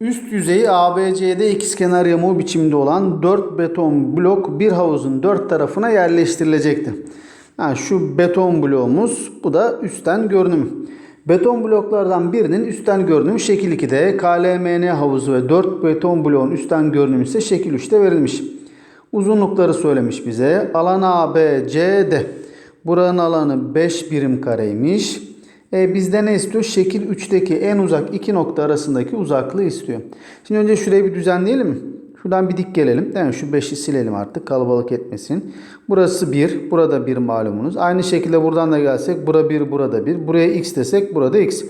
Üst yüzeyi ABCD ikizkenar yamuğu biçimde olan 4 beton blok bir havuzun 4 tarafına yerleştirilecektir. Ha, şu beton bloğumuz bu da üstten görünümü. Beton bloklardan birinin üstten görünümü şekil 2'de, KLMN havuzu ve 4 beton bloğun üstten görünümü ise şekil 3'te verilmiş. Uzunlukları söylemiş bize. Alan ABCD. Buranın alanı 5 birim kareymiş. E, bizde ne istiyor? Şekil 3'teki en uzak iki nokta arasındaki uzaklığı istiyor. Şimdi önce şurayı bir düzenleyelim? Şuradan bir dik gelelim. Değil mi? Şu 5'i silelim artık kalabalık etmesin. Burası 1, burada 1 malumunuz. Aynı şekilde buradan da gelsek bura 1, burada 1. Buraya x desek burada x.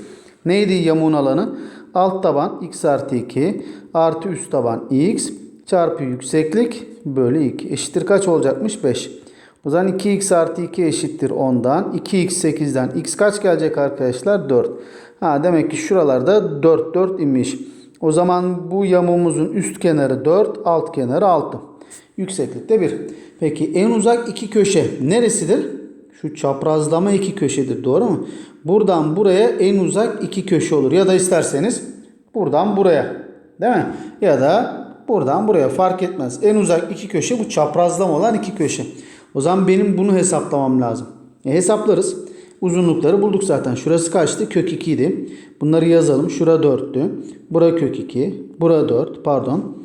Neydi yamuğun alanı? Alt taban x artı 2 artı üst taban x çarpı yükseklik bölü 2 eşittir kaç olacakmış? 5. O zaman 2x artı 2 eşittir 10'dan. 2x 8'den x kaç gelecek arkadaşlar? 4. Ha, demek ki şuralarda 4 4 inmiş. O zaman bu yamuğumuzun üst kenarı 4, alt kenarı 6. Yükseklikte 1. Peki en uzak iki köşe neresidir? Şu çaprazlama iki köşedir doğru mu? Buradan buraya en uzak iki köşe olur. Ya da isterseniz buradan buraya. Değil mi? Ya da buradan buraya fark etmez. En uzak iki köşe bu çaprazlama olan iki köşe. O zaman benim bunu hesaplamam lazım. E hesaplarız. Uzunlukları bulduk zaten. Şurası kaçtı? Kök 2 idi. Bunları yazalım. Şura 4'tü. Bura kök 2. Bura 4. Pardon.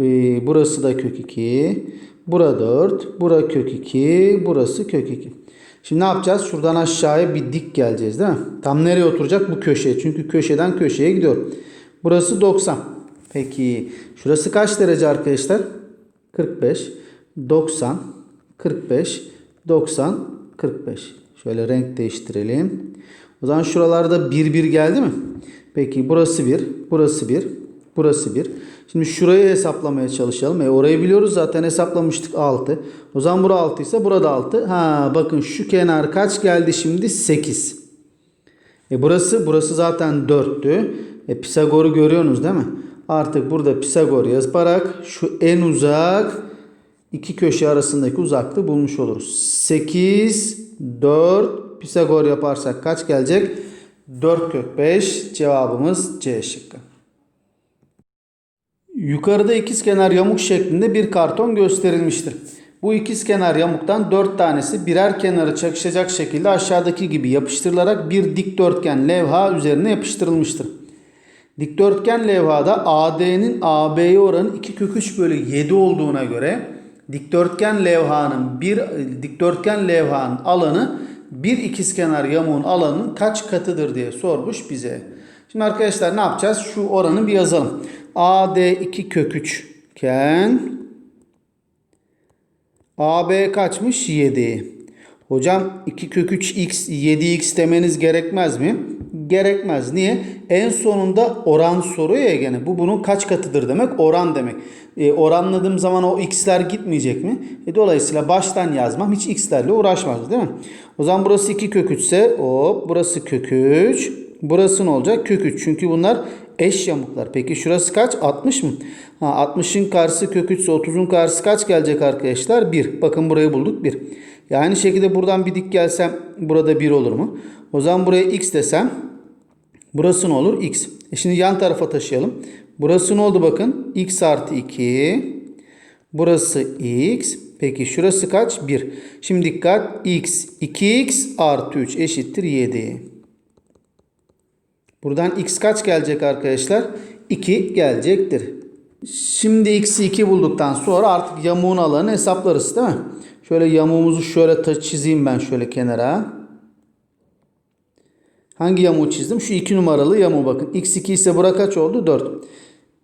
Ee, burası da kök 2. Bura 4. Bura kök 2. Burası kök 2. Şimdi ne yapacağız? Şuradan aşağıya bir dik geleceğiz değil mi? Tam nereye oturacak? Bu köşeye. Çünkü köşeden köşeye gidiyor. Burası 90. Peki şurası kaç derece arkadaşlar? 45. 90. 45. 90. 45. Şöyle renk değiştirelim. O zaman şuralarda 1 1 geldi mi? Peki burası 1, burası 1, burası 1. Şimdi şurayı hesaplamaya çalışalım. E orayı biliyoruz zaten hesaplamıştık 6. O zaman bura 6 ise burada 6. Ha bakın şu kenar kaç geldi şimdi? 8. E burası burası zaten 4'tü. E Pisagor'u görüyorsunuz değil mi? Artık burada Pisagor yazarak şu en uzak iki köşe arasındaki uzaklığı bulmuş oluruz. 8 4 Pisagor yaparsak kaç gelecek? 4 kök 5 cevabımız C şıkkı. Yukarıda ikizkenar yamuk şeklinde bir karton gösterilmiştir. Bu ikizkenar yamuktan 4 tanesi birer kenarı çakışacak şekilde aşağıdaki gibi yapıştırılarak bir dikdörtgen levha üzerine yapıştırılmıştır. Dikdörtgen levhada AD'nin AB'ye oranı 2 kök 3 bölü 7 olduğuna göre dikdörtgen levhanın bir dikdörtgen levhanın alanı bir ikizkenar yamuğun alanının kaç katıdır diye sormuş bize. Şimdi arkadaşlar ne yapacağız? Şu oranı bir yazalım. AD 2 kök 3 iken AB kaçmış? 7. Hocam 2 kök 3 x 7x demeniz gerekmez mi? Gerekmez. Niye? En sonunda oran soruyor ya gene. Bu bunun kaç katıdır demek? Oran demek. E, oranladığım zaman o x'ler gitmeyecek mi? E, dolayısıyla baştan yazmam. Hiç x'lerle uğraşmaz değil mi? O zaman burası 2 kök 3 ise hop burası kök 3. Burası ne olacak? Kök 3. Çünkü bunlar eş yamuklar. Peki şurası kaç? 60 mı? Ha, 60'ın karşısı kök 3 ise 30'un karşısı kaç gelecek arkadaşlar? 1. Bakın burayı bulduk 1. Ya aynı şekilde buradan bir dik gelsem burada 1 olur mu? O zaman buraya x desem burası ne olur? x. E şimdi yan tarafa taşıyalım. Burası ne oldu bakın? x artı 2. Burası x. Peki şurası kaç? 1. Şimdi dikkat. x 2x artı 3 eşittir 7. Buradan x kaç gelecek arkadaşlar? 2 gelecektir. Şimdi x'i 2 bulduktan sonra artık yamuğun alanı hesaplarız değil mi? Şöyle yamuğumuzu şöyle çizeyim ben şöyle kenara. Hangi yamuğu çizdim? Şu 2 numaralı yamuğu bakın. x2 ise bura kaç oldu? 4.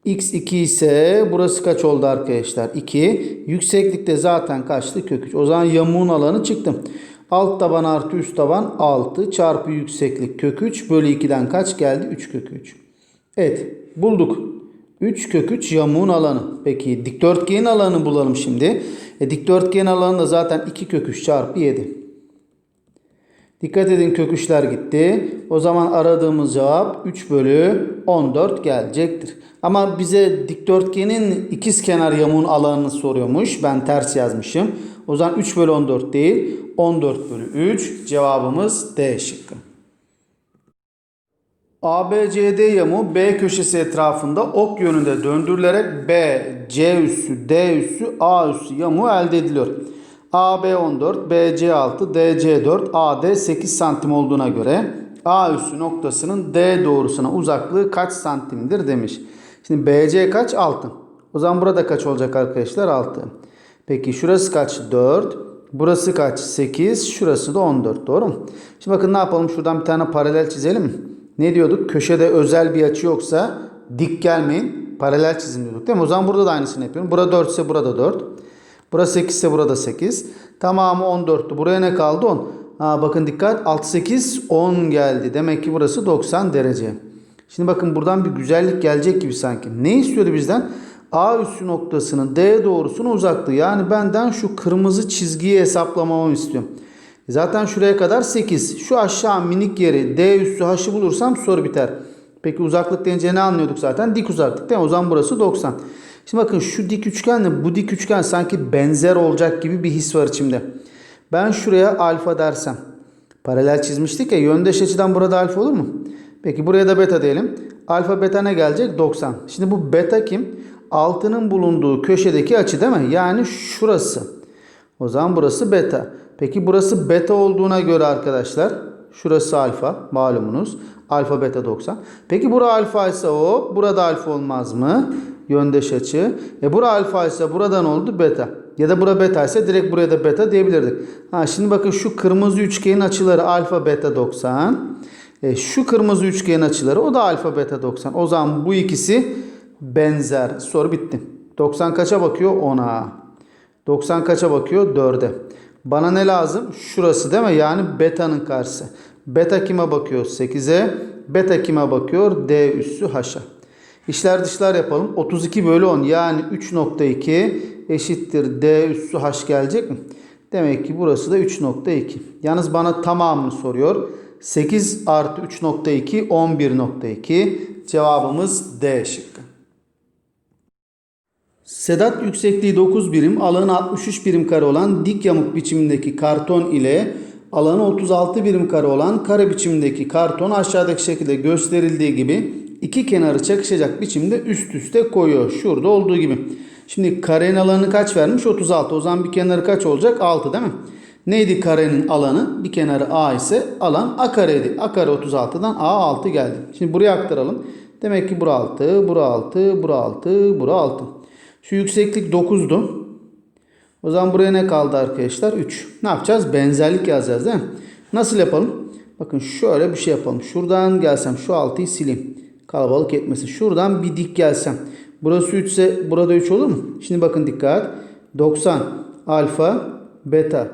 x2 ise burası kaç oldu arkadaşlar? 2. Yükseklikte zaten kaçtı? Kök 3. O zaman yamuğun alanı çıktım. Alt taban artı üst taban 6 çarpı yükseklik kök 3 bölü 2'den kaç geldi? 3 kök 3. Evet bulduk. 3 kök 3 yamuğun alanı. Peki dikdörtgenin alanı bulalım şimdi. E, dikdörtgen alanı da zaten 2 kök 3 çarpı 7. Dikkat edin kök 3'ler gitti. O zaman aradığımız cevap 3 bölü 14 gelecektir. Ama bize dikdörtgenin ikiz kenar yamuğun alanını soruyormuş. Ben ters yazmışım. O zaman 3 bölü 14 değil 14 bölü 3 cevabımız D şıkkı. ABCD yamuğu B köşesi etrafında ok yönünde döndürülerek B, C üssü, D üssü, A üssü yamuğu elde ediliyor. AB 14, BC 6, DC 4, AD 8 santim olduğuna göre A üssü noktasının D doğrusuna uzaklığı kaç santimdir demiş. Şimdi BC kaç? 6. O zaman burada kaç olacak arkadaşlar? 6. Peki şurası kaç? 4. Burası kaç? 8. Şurası da 14. Doğru mu? Şimdi bakın ne yapalım? Şuradan bir tane paralel çizelim? Ne diyorduk? Köşede özel bir açı yoksa dik gelmeyin. Paralel çizin diyorduk değil mi? O zaman burada da aynısını yapıyorum. Burada 4 ise burada 4. Burası 8 ise burada 8. Tamamı 14'tü. Buraya ne kaldı? 10. Ha, bakın dikkat. 6, 8, 10 geldi. Demek ki burası 90 derece. Şimdi bakın buradan bir güzellik gelecek gibi sanki. Ne istiyordu bizden? A üssü noktasının D doğrusuna uzaklığı. Yani benden şu kırmızı çizgiyi hesaplamamı istiyorum. Zaten şuraya kadar 8. Şu aşağı minik yeri D üssü H'ı bulursam soru biter. Peki uzaklık deyince ne anlıyorduk zaten? Dik uzaklık değil mi? O zaman burası 90. Şimdi bakın şu dik üçgenle bu dik üçgen sanki benzer olacak gibi bir his var içimde. Ben şuraya alfa dersem. Paralel çizmiştik ya yöndeş açıdan burada alfa olur mu? Peki buraya da beta diyelim. Alfa beta ne gelecek? 90. Şimdi bu beta kim? Altının bulunduğu köşedeki açı değil mi? Yani şurası. O zaman burası beta. Peki burası beta olduğuna göre arkadaşlar şurası alfa malumunuz. Alfa beta 90. Peki bura alfa ise o. Burada alfa olmaz mı? Yöndeş açı. E bura alfa ise buradan oldu beta. Ya da bura beta ise direkt buraya da beta diyebilirdik. Ha şimdi bakın şu kırmızı üçgenin açıları alfa beta 90. E şu kırmızı üçgenin açıları o da alfa beta 90. O zaman bu ikisi benzer. Soru bitti. 90 kaça bakıyor? 10'a. 90 kaça bakıyor? 4'e. Bana ne lazım? Şurası değil mi? Yani beta'nın karşısı. Beta kime bakıyor? 8'e. Beta kime bakıyor? D üssü H'a. İşler dışlar yapalım. 32 bölü 10 yani 3.2 eşittir D üssü H gelecek mi? Demek ki burası da 3.2. Yalnız bana tamamını soruyor. 8 artı 3.2 11.2 cevabımız D şıkkı. Sedat yüksekliği 9 birim, alanı 63 birim kare olan dik yamuk biçimindeki karton ile alanı 36 birim kare olan kare biçimindeki karton aşağıdaki şekilde gösterildiği gibi iki kenarı çakışacak biçimde üst üste koyuyor. Şurada olduğu gibi. Şimdi karenin alanı kaç vermiş? 36. O zaman bir kenarı kaç olacak? 6 değil mi? Neydi karenin alanı? Bir kenarı A ise alan A kareydi. A kare 36'dan A 6 geldi. Şimdi buraya aktaralım. Demek ki bura 6, bura 6, bura 6, bura 6. Şu yükseklik 9'du. O zaman buraya ne kaldı arkadaşlar? 3. Ne yapacağız? Benzerlik yazacağız değil mi? Nasıl yapalım? Bakın şöyle bir şey yapalım. Şuradan gelsem şu 6'yı sileyim. Kalabalık etmesin. Şuradan bir dik gelsem. Burası 3 ise burada 3 olur mu? Şimdi bakın dikkat. 90 alfa beta.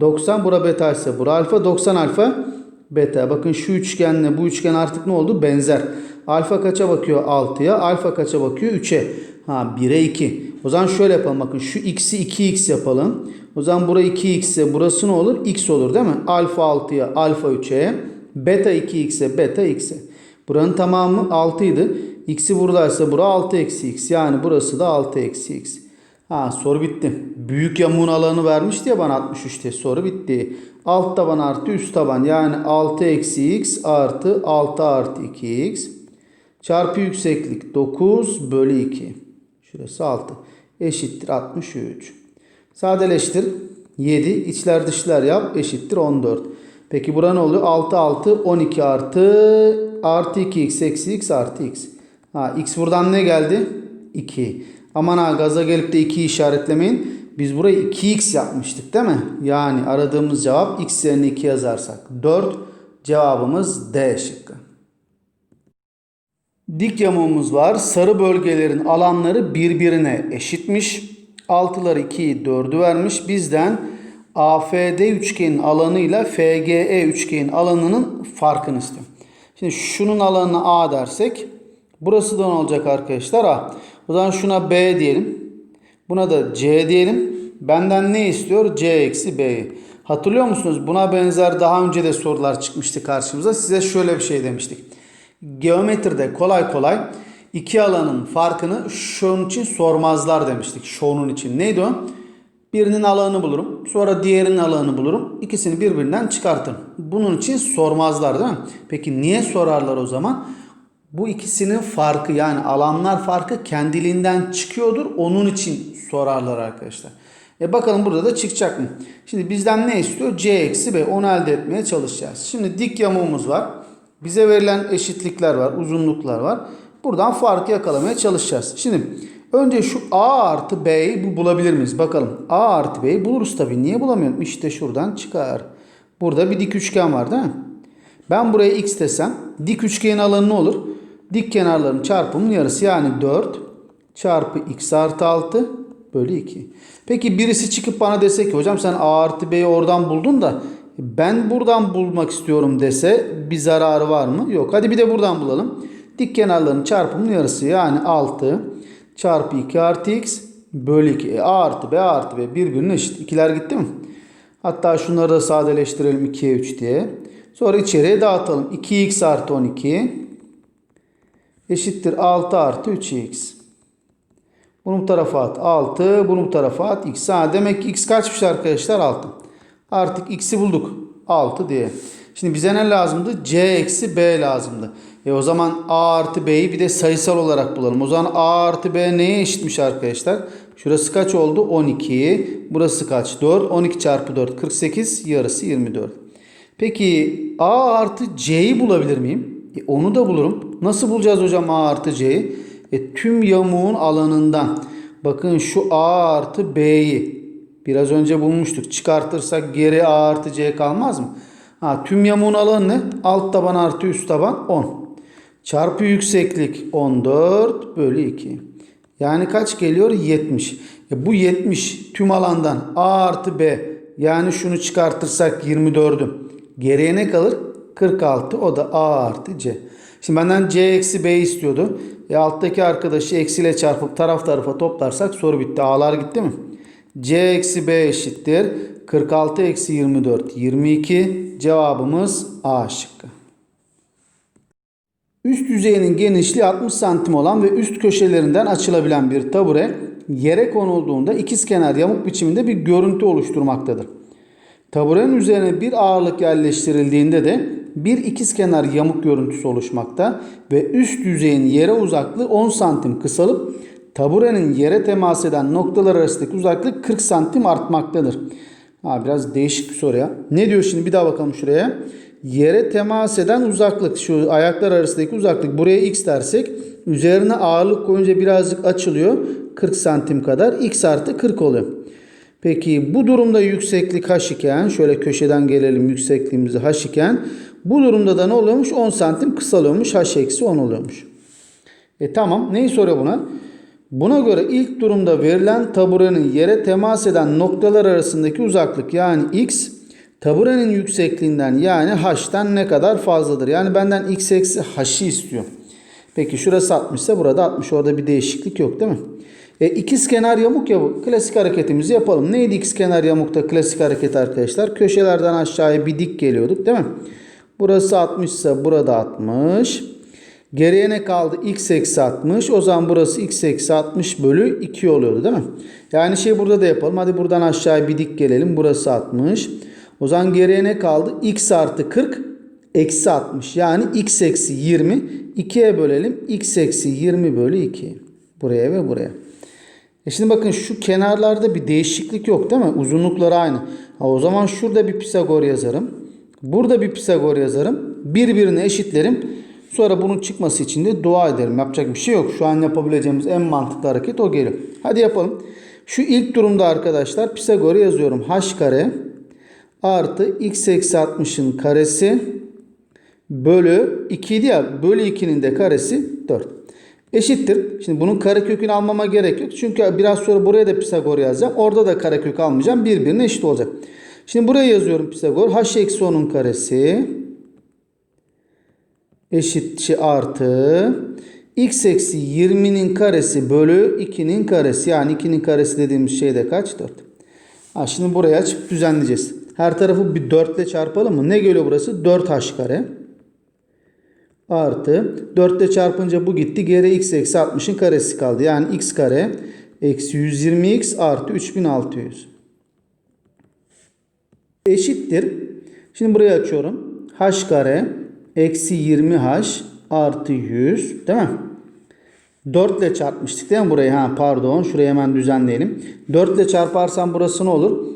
90 bura beta ise bura alfa 90 alfa beta. Bakın şu üçgenle bu üçgen artık ne oldu? Benzer. Alfa kaça bakıyor? 6'ya. Alfa kaça bakıyor? 3'e. Ha 1'e 2. O zaman şöyle yapalım. Bakın şu x'i 2x yapalım. O zaman bura 2x ise burası ne olur? x olur değil mi? Alfa 6'ya alfa 3'e. Beta 2x'e beta x'e. Buranın tamamı 6 idi. X'i buradaysa bura 6 eksi x. Yani burası da 6 eksi x. Ha soru bitti. Büyük yamuğun alanı vermişti ya bana 63'te. Soru bitti. Alt taban artı üst taban. Yani 6 eksi x artı 6 artı 2x. Çarpı yükseklik 9 bölü 2. Şurası 6. Eşittir 63. Sadeleştir. 7. içler dışlar yap. Eşittir 14. Peki bura ne oluyor? 6 6 12 artı artı 2x eksi x artı x. Ha x buradan ne geldi? 2. Aman ha gaza gelip de 2'yi işaretlemeyin. Biz burayı 2x yapmıştık değil mi? Yani aradığımız cevap x yerine 2 yazarsak 4. Cevabımız D şıkkı. Dik yamuğumuz var. Sarı bölgelerin alanları birbirine eşitmiş. Altıları 2'yi 4'ü vermiş. Bizden AFD üçgenin alanıyla FGE üçgenin alanının farkını istiyor. Şimdi şunun alanına A dersek burası da ne olacak arkadaşlar? A. O zaman şuna B diyelim. Buna da C diyelim. Benden ne istiyor? C eksi B'yi. Hatırlıyor musunuz? Buna benzer daha önce de sorular çıkmıştı karşımıza. Size şöyle bir şey demiştik. Geometride kolay kolay iki alanın farkını şunun için sormazlar demiştik. Şunun için. Neydi o? Birinin alanını bulurum. Sonra diğerinin alanını bulurum. İkisini birbirinden çıkartırım. Bunun için sormazlar değil mi? Peki niye sorarlar o zaman? Bu ikisinin farkı yani alanlar farkı kendiliğinden çıkıyordur. Onun için sorarlar arkadaşlar. E bakalım burada da çıkacak mı? Şimdi bizden ne istiyor? C eksi B. Onu elde etmeye çalışacağız. Şimdi dik yamuğumuz var. Bize verilen eşitlikler var. Uzunluklar var. Buradan farkı yakalamaya çalışacağız. Şimdi önce şu A artı B'yi bu bulabilir miyiz? Bakalım. A artı B'yi buluruz tabii. Niye bulamıyorum? İşte şuradan çıkar. Burada bir dik üçgen var değil mi? Ben buraya x desem dik üçgenin alanı ne olur? Dik kenarların çarpımının yarısı yani 4 çarpı x artı 6 bölü 2. Peki birisi çıkıp bana dese ki hocam sen a artı b'yi oradan buldun da ben buradan bulmak istiyorum dese bir zararı var mı? Yok. Hadi bir de buradan bulalım. Dik kenarların çarpımının yarısı yani 6 çarpı 2 artı x bölü 2. E, a artı b artı b birbirine eşit. İkiler gitti mi? Hatta şunları da sadeleştirelim 2'ye 3 diye. Sonra içeriye dağıtalım. 2x artı 12 eşittir 6 artı 3x. Bunu bu tarafa at 6. Bunu bu tarafa at x. Ha, demek ki x kaçmış arkadaşlar 6. Artık x'i bulduk. 6 diye. Şimdi bize ne lazımdı? c eksi b lazımdı. E o zaman a artı b'yi bir de sayısal olarak bulalım. O zaman a artı b neye eşitmiş arkadaşlar? Şurası kaç oldu? 12. Burası kaç? 4. 12 çarpı 4 48. Yarısı 24. Peki a artı c'yi bulabilir miyim? E, onu da bulurum. Nasıl bulacağız hocam a artı c'yi? E, tüm yamuğun alanından. Bakın şu a artı b'yi biraz önce bulmuştuk. Çıkartırsak geri a artı c kalmaz mı? Ha, tüm yamuğun alanı ne? Alt taban artı üst taban 10. Çarpı yükseklik 14 bölü 2. Yani kaç geliyor? 70. E bu 70 tüm alandan a artı b yani şunu çıkartırsak 24'ü. Geriye ne kalır? 46 o da a artı c. Şimdi benden c eksi b istiyordu. E alttaki arkadaşı eksiyle çarpıp taraf tarafa toplarsak soru bitti. A'lar gitti mi? C eksi b eşittir. 46 eksi 24 22. Cevabımız A şıkkı. Üst yüzeyinin genişliği 60 santim olan ve üst köşelerinden açılabilen bir tabure yere konulduğunda ikizkenar yamuk biçiminde bir görüntü oluşturmaktadır. Taburenin üzerine bir ağırlık yerleştirildiğinde de bir ikizkenar yamuk görüntüsü oluşmakta ve üst yüzeyin yere uzaklığı 10 santim kısalıp taburenin yere temas eden noktalar arasındaki uzaklık 40 santim artmaktadır. Ha, biraz değişik bir soru ya. Ne diyor şimdi bir daha bakalım şuraya. Yere temas eden uzaklık şu ayaklar arasındaki uzaklık buraya x dersek üzerine ağırlık koyunca birazcık açılıyor. 40 santim kadar x artı 40 oluyor. Peki bu durumda yükseklik h iken şöyle köşeden gelelim yüksekliğimizi h iken bu durumda da ne oluyormuş? 10 santim kısalıyormuş. h eksi 10 oluyormuş. E tamam neyi soruyor buna? Buna göre ilk durumda verilen taburenin yere temas eden noktalar arasındaki uzaklık yani x taburenin yüksekliğinden yani h'tan ne kadar fazladır? Yani benden x eksi h'ı istiyor. Peki şurası 60 ise burada 60 orada bir değişiklik yok değil mi? E, ikiz kenar yamuk ya bu. Klasik hareketimizi yapalım. Neydi ikiz kenar yamukta klasik hareket arkadaşlar? Köşelerden aşağıya bir dik geliyorduk değil mi? Burası 60 ise burada 60. Geriye ne kaldı? x eksi 60. O zaman burası x eksi 60 bölü 2 oluyordu değil mi? Yani şey burada da yapalım. Hadi buradan aşağıya bir dik gelelim. Burası 60. O zaman geriye ne kaldı? x artı 40 eksi 60. Yani x eksi 20. 2'ye bölelim. x eksi 20 bölü 2. Buraya ve buraya. E şimdi bakın şu kenarlarda bir değişiklik yok değil mi? Uzunlukları aynı. Ha, o zaman şurada bir Pisagor yazarım. Burada bir Pisagor yazarım. Birbirine eşitlerim. Sonra bunun çıkması için de dua ederim. Yapacak bir şey yok. Şu an yapabileceğimiz en mantıklı hareket o geliyor. Hadi yapalım. Şu ilk durumda arkadaşlar Pisagor'u yazıyorum. h kare artı x eksi 60'ın karesi bölü 2 idi ya. Bölü 2'nin de karesi 4. Eşittir. Şimdi bunun karekökünü almama gerek yok. Çünkü biraz sonra buraya da Pisagor yazacağım. Orada da karekök almayacağım. Birbirine eşit olacak. Şimdi buraya yazıyorum Pisagor. h eksi 10'un karesi eşitçi artı x eksi 20'nin karesi bölü 2'nin karesi. Yani 2'nin karesi dediğimiz şey de kaç? 4. Ha, şimdi buraya açıp düzenleyeceğiz. Her tarafı bir 4 ile çarpalım mı? Ne geliyor burası? 4h kare. Artı 4 ile çarpınca bu gitti. Geri x eksi 60'ın karesi kaldı. Yani x kare eksi 120x artı 3600. eşittir. Şimdi burayı açıyorum. h kare eksi 20h artı 100 değil mi? 4 ile çarpmıştık değil mi burayı? Ha pardon şurayı hemen düzenleyelim. 4 ile çarparsam burası ne olur?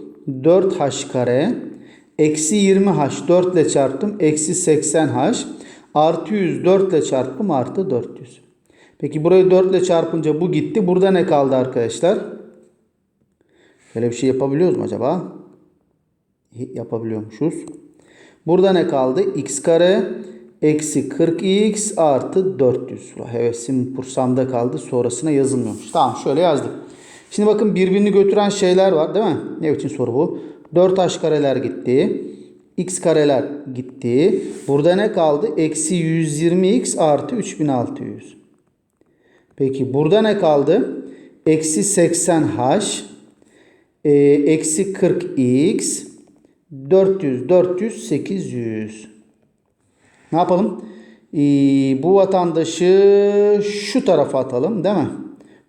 4h kare eksi 20h 4 ile çarptım eksi 80h artı 100 4 ile çarptım artı 400. Peki burayı 4 ile çarpınca bu gitti. Burada ne kaldı arkadaşlar? Böyle bir şey yapabiliyoruz mu acaba? Yapabiliyormuşuz. Burada ne kaldı? x kare eksi 40x artı 400. Hevesim pursamda kaldı. Sonrasına yazılmıyormuş. Tamam şöyle yazdık. Şimdi bakın birbirini götüren şeyler var değil mi? Ne için soru bu? 4h kareler gitti. x kareler gitti. Burada ne kaldı? Eksi 120x artı 3600. Peki burada ne kaldı? Eksi 80h e, eksi 40x 400 400 800 ne yapalım? Ee, bu vatandaşı şu tarafa atalım değil mi?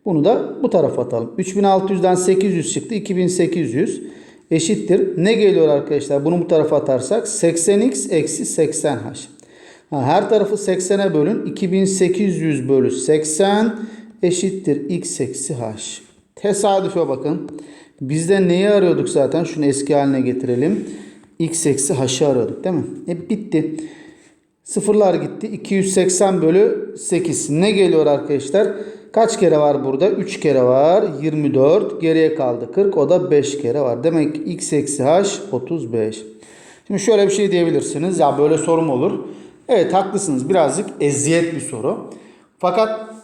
Bunu da bu tarafa atalım. 3600'den 800 çıktı. 2800 eşittir. Ne geliyor arkadaşlar? Bunu bu tarafa atarsak 80x eksi 80h. Ha, her tarafı 80'e bölün. 2800 bölü 80 eşittir x eksi h. Tesadüfe bakın. Biz de neyi arıyorduk zaten? Şunu eski haline getirelim. x eksi h'ı arıyorduk değil mi? E bitti. Sıfırlar gitti. 280 bölü 8. Ne geliyor arkadaşlar? Kaç kere var burada? 3 kere var. 24. Geriye kaldı 40. O da 5 kere var. Demek x eksi h 35. Şimdi şöyle bir şey diyebilirsiniz. Ya böyle sorum olur. Evet haklısınız. Birazcık eziyet bir soru. Fakat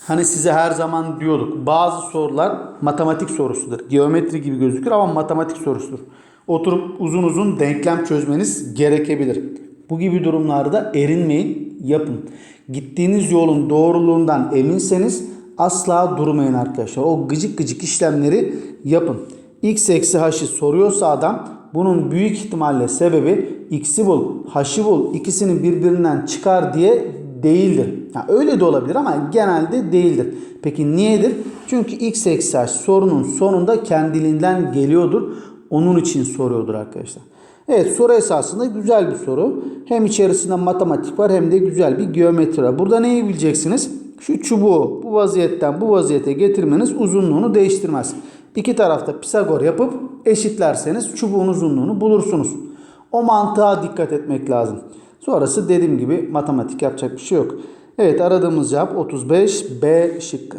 Hani size her zaman diyorduk bazı sorular matematik sorusudur. Geometri gibi gözükür ama matematik sorusudur. Oturup uzun uzun denklem çözmeniz gerekebilir. Bu gibi durumlarda erinmeyin, yapın. Gittiğiniz yolun doğruluğundan eminseniz asla durmayın arkadaşlar. O gıcık gıcık işlemleri yapın. X eksi h'ı soruyorsa adam bunun büyük ihtimalle sebebi x'i bul, h'ı bul, ikisini birbirinden çıkar diye değildir. Yani öyle de olabilir ama genelde değildir. Peki niyedir? Çünkü x eksi h sorunun sonunda kendiliğinden geliyordur. Onun için soruyordur arkadaşlar. Evet soru esasında güzel bir soru. Hem içerisinde matematik var hem de güzel bir geometri var. Burada neyi bileceksiniz? Şu çubuğu bu vaziyetten bu vaziyete getirmeniz uzunluğunu değiştirmez. İki tarafta Pisagor yapıp eşitlerseniz çubuğun uzunluğunu bulursunuz. O mantığa dikkat etmek lazım. Sonrası dediğim gibi matematik yapacak bir şey yok. Evet aradığımız cevap 35 B şıkkı.